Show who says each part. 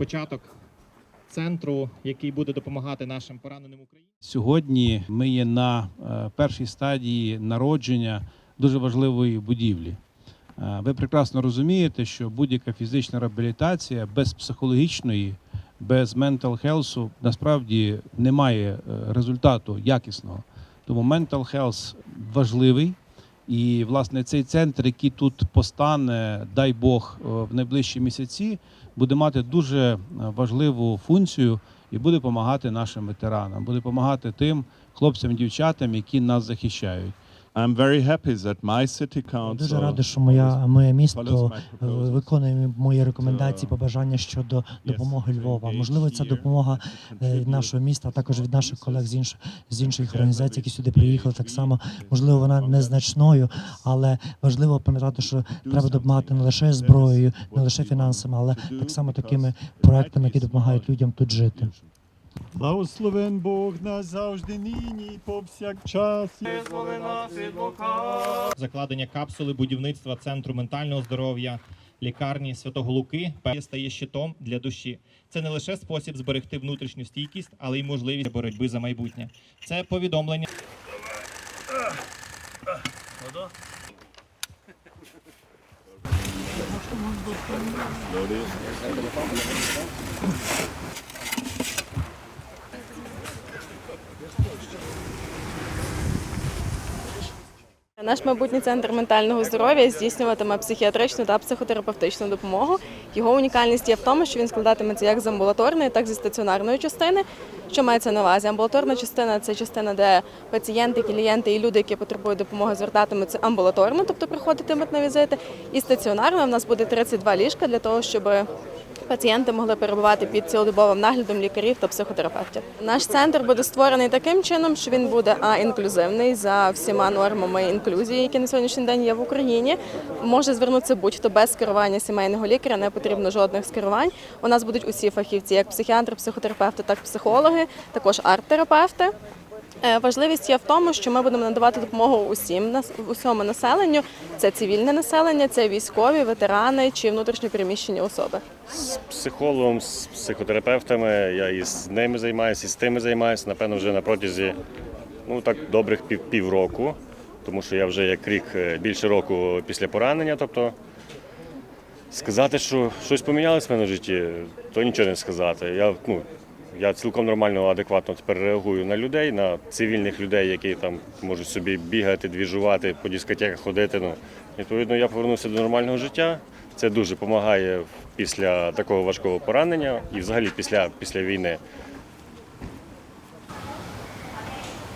Speaker 1: початок центру, який буде допомагати нашим пораненим українцям.
Speaker 2: Сьогодні ми є на е, першій стадії народження дуже важливої будівлі. Е, Ви прекрасно розумієте, що будь-яка фізична реабілітація без психологічної, без mental health насправді не має е, результату якісного. Тому mental health важливий. І власне цей центр, який тут постане, дай Бог, е, в найближчі місяці, буде мати дуже е, важливу функцію і буде допомагати нашим ветеранам, буде допомагати тим хлопцям дівчатам, які нас захищають.
Speaker 3: I'm very happy that my city council
Speaker 4: Дуже радий, що моя моє місто е, виконує мої рекомендації, побажання щодо допомоги Львова. Можливо, ця допомога е, нашого міста, також від наших колег з інших з інших організацій, які сюди приїхали, так само можливо, вона незначною, але важливо пам'ятати, що треба допомагати не лише зброєю, не лише фінансами, але так само такими проектами, які допомагають людям тут жити.
Speaker 3: Благословен Бог назавжди нині, повсякчас.
Speaker 1: Закладення капсули будівництва центру ментального здоров'я. Лікарні Святого Луки стає щитом для душі. Це не лише спосіб зберегти внутрішню стійкість, але й можливість боротьби за майбутнє. Це повідомлення.
Speaker 5: Наш майбутній центр ментального здоров'я здійснюватиме психіатричну та психотерапевтичну допомогу. Його унікальність є в тому, що він складатиметься як з амбулаторної, так і зі стаціонарної частини. Що мається на увазі? Амбулаторна частина це частина, де пацієнти, клієнти і люди, які потребують допомоги, звертатимуться амбулаторно, тобто приходитимуть на візити. І стаціонарно в нас буде 32 ліжка для того, щоб пацієнти могли перебувати під цілодобовим наглядом лікарів та психотерапевтів. Наш центр буде створений таким чином, що він буде а інклюзивний за всіма нормами інклюзії, які на сьогоднішній день є в Україні. Може звернутися будь-хто без скерування сімейного лікаря, не потрібно жодних скерувань. У нас будуть усі фахівці, як психіатри, психотерапевти, так і психологи, також арт-терапевти. Е, Важливість є в тому, що ми будемо надавати допомогу усім усьому населенню. Це цивільне населення, це військові, ветерани чи внутрішньопереміщені особи.
Speaker 6: з психологом, з психотерапевтами. Я і з ними займаюся, і з тими займаюся, напевно, вже на протязі ну, так, добрих пів, півроку, тому що я вже як рік е, більше року після поранення. Тобто сказати, що щось помінялось в мене в житті, то нічого не сказати. Я, ну, я цілком нормально, адекватно тепер реагую на людей, на цивільних людей, які там можуть собі бігати, двіжувати, по дискотеках ходити. Ну, відповідно, я повернувся до нормального життя. Це дуже допомагає після такого важкого поранення і взагалі після, після війни.